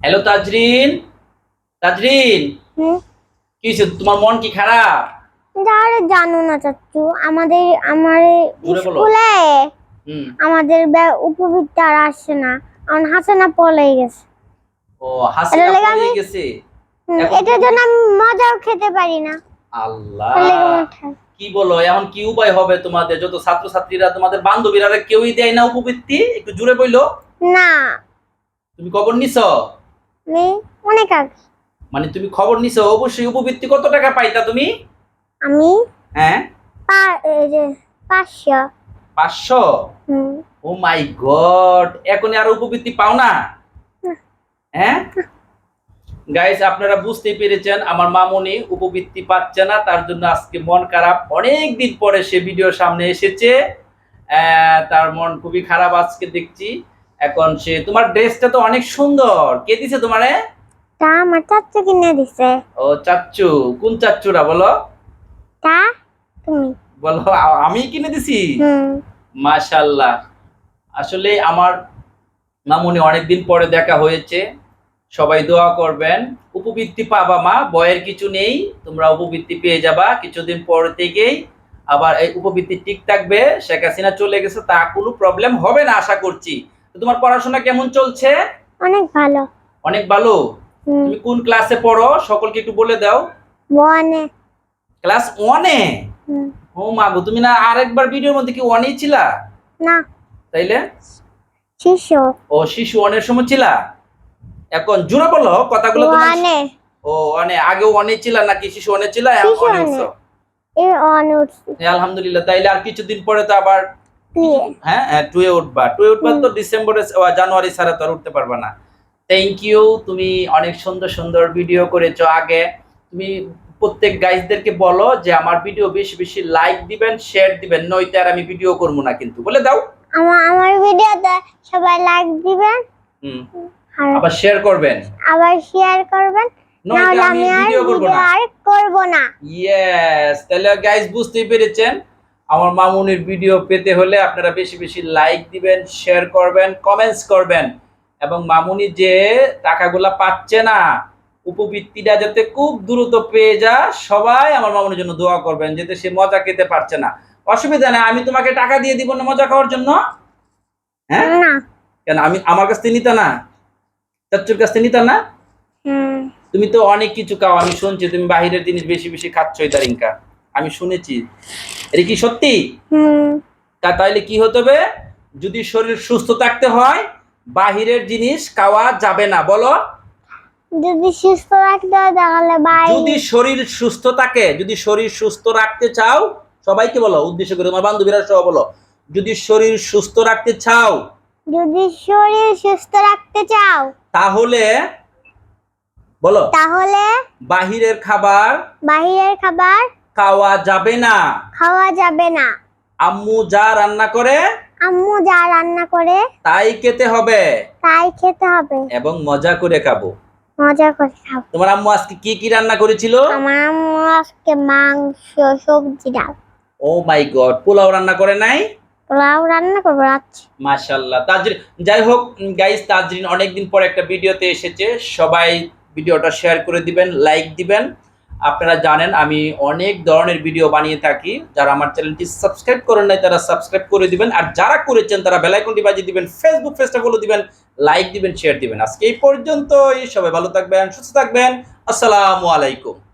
Hello Tazreen Tazreen কি হয়েছে? তোমার মন কি খারাপ? আরে জানো না চাচ্চু আমাদের আমার স্কুলে আমাদের উপবৃত্তি আর আসছে না। আমার হাসানা পলে গেছে। ও হাসিনা আমি- গেছে? এটার জন্য আমি মজাও খেতে পারি না। আল্লাহ? কি বলো এখন কি উপায় হবে তোমাদের? যত ছাত্র ছাত্রীরা তোমাদের বান্ধবীরা কেউই দেয় না উপবৃত্তি? একটু জুড়ে বইলো। না। তুমি খবর নিছ? আমি অনেক আগে। মানে তুমি খবর নিছ অবশ্যই উপবৃত্তি কত টাকা পাইতা তুমি? আমি হ্যাঁ? পা- এই যে পাঁচশো। পাঁচশো? হুম। ও মাই গড এখন আর উপবৃত্তি পাও না। হ্যাঁ? গাইস আপনারা বুঝতেই পেরেছেন আমার মামনি উপবৃত্তি পাচ্ছে না তার জন্য আজকে মন খারাপ। অনেক দিন পরে সে ভিডিওর সামনে এসেছে। তার মন খুবই খারাপ আজকে দেখছি। এখন সে তোমার ড্রেসটা তো অনেক সুন্দর। কে দিছে তোমারে? তা আমার চাচ্চু কিনে দিছে। ও চাচ্চু। কোন চাচ্চুরা বলো? তা তুমি। বলো আমি কিনে দিছি? মাশাল্লাহ আসলে আমার মামুনি অনেকদিন পরে দেখা হয়েছে। সবাই দোয়া করবেন। উপবৃত্তি পাবা মা বয়ের কিছু নেই। তোমরা উপবৃত্তি পেয়ে যাবা। কিছুদিন পর থেকেই আবার এই উপবৃত্তি ঠিক থাকবে। শেখ হাসিনা চলে গেছে তা কোনো প্রবলেম হবে না আশা করছি। তোমার পড়াশোনা কেমন চলছে? অনেক ভালো। অনেক ভালো? তুমি কোন ক্লাসে পড়ো? সকলকে একটু বলে দাও। বনে ক্লাস ওয়ানে? ও মা গো তুমি না আরেকবার ভিডিওর মধ্যে কি ওয়ানেই ছিলা? না। তাইলে? শিশু। ও শিশু অনের সময় ছিলা? এখন জুড়ে বলো কথাগুলো ওয়ানে। ও অনে আগে অনে ছিলা নাকি শিশু অনে ছিলা? এখন ওয়ানে। এ এ, আলহামদুলিল্লাহ। তাইলে আর কিছুদিন পরে তো আবার হ্যাঁ হ্যাঁ টুয়ে উঠবা। টুয়ে উঠবা তো ডিসেম্বরে জানুয়ারি ছাড়া তো আর উঠতে পারবা না। থ্যাংক ইউ তুমি অনেক সুন্দর সুন্দর ভিডিও করেছ আগে। তুমি প্রত্যেক গাইজদেরকে বলো যে আমার ভিডিও বেশি বেশি লাইক দিবেন শেয়ার দিবেন আর আমি ভিডিও করব না কিন্তু। বলে দাও। আমার আমার ভিডিওতে সবাই লাইক দিবেন। হুম। আবার শেয়ার করবেন। আবার শেয়ার করবেন। আমি আমি ভিডিও করব না। আর করব না। ইয়েস তাহলে গাইজ বুঝতেই পেরেছেন। আমার মামুনির ভিডিও পেতে হলে আপনারা বেশি বেশি লাইক দিবেন শেয়ার করবেন কমেন্টস করবেন। এবং মামুনি যে টাকাগুলা পাচ্ছে না উপবৃত্তিটা যাতে খুব দ্রুত পেয়ে যা সবাই আমার মামুনির জন্য দোয়া করবেন যাতে সে মজা খেতে পারছে না। অসুবিধা নেই আমি তোমাকে টাকা দিয়ে দিব না মজা খাওয়ার জন্য? হ্যাঁ? না। কেন আমি আমার কাছ থেকে নিতা না? চাচ্চুর কাছ থেকে নিতা না? তুমি তো অনেক কিছু খাও আমি শুনছি তুমি বাহিরের জিনিস বেশি বেশি খাচ্ছ ইদারিংকা। আমি শুনেছি। এটা কি সত্যি? তা তাইলে কি হতে হবে? যদি শরীর সুস্থ থাকতে হয় বাহিরের জিনিস খাওয়া যাবে না বলো। যদি সুস্থ রাখতে হয় তাহলে যদি শরীর সুস্থ থাকে যদি শরীর সুস্থ রাখতে চাও সবাইকে বলো উদ্দেশ্য করে তোমার বান্ধবীরা সব বলো। যদি শরীর সুস্থ রাখতে চাও যদি শরীর সুস্থ রাখতে চাও তাহলে বলো। তাহলে বাহিরের খাবার বাইরের খাবার খাওয়া যাবে না। খাওয়া যাবে না। আম্মু যা রান্না করে আম্মু যা রান্না করে তাই খেতে হবে। তাই খেতে হবে। এবং মজা করে খাব। মজা করে খাব। তোমার আম্মু আজকে কি কি রান্না করেছিল? আমার আম্মু আজকে মাংস সবজি ডাল। ও মাই গড পোলাও রান্না করে নাই? পোলাও রান্না করব রাত্রে। মাশাল্লাহ তাজরিন যাই হোক গাইস তাজরিন অনেকদিন পর একটা ভিডিওতে এসেছে। সবাই ভিডিওটা শেয়ার করে দিবেন লাইক দিবেন। আপনারা জানেন, আমি অনেক ধরনের ভিডিও বানিয়ে থাকি। যারা আমার চ্যানেলটি সাবস্ক্রাইব করেন নাই, তারা সাবস্ক্রাইব করে দিবেন। আর যারা করেছেন, তারা বেলাইকনটি বাজিয়ে দিবেন ফেসবুক পেজটা ফলো দিবেন লাইক দিবেন শেয়ার দিবেন। আজকে এই পর্যন্তই। সবাই ভালো থাকবেন, সুস্থ থাকবেন। আসসালামু আলাইকুম।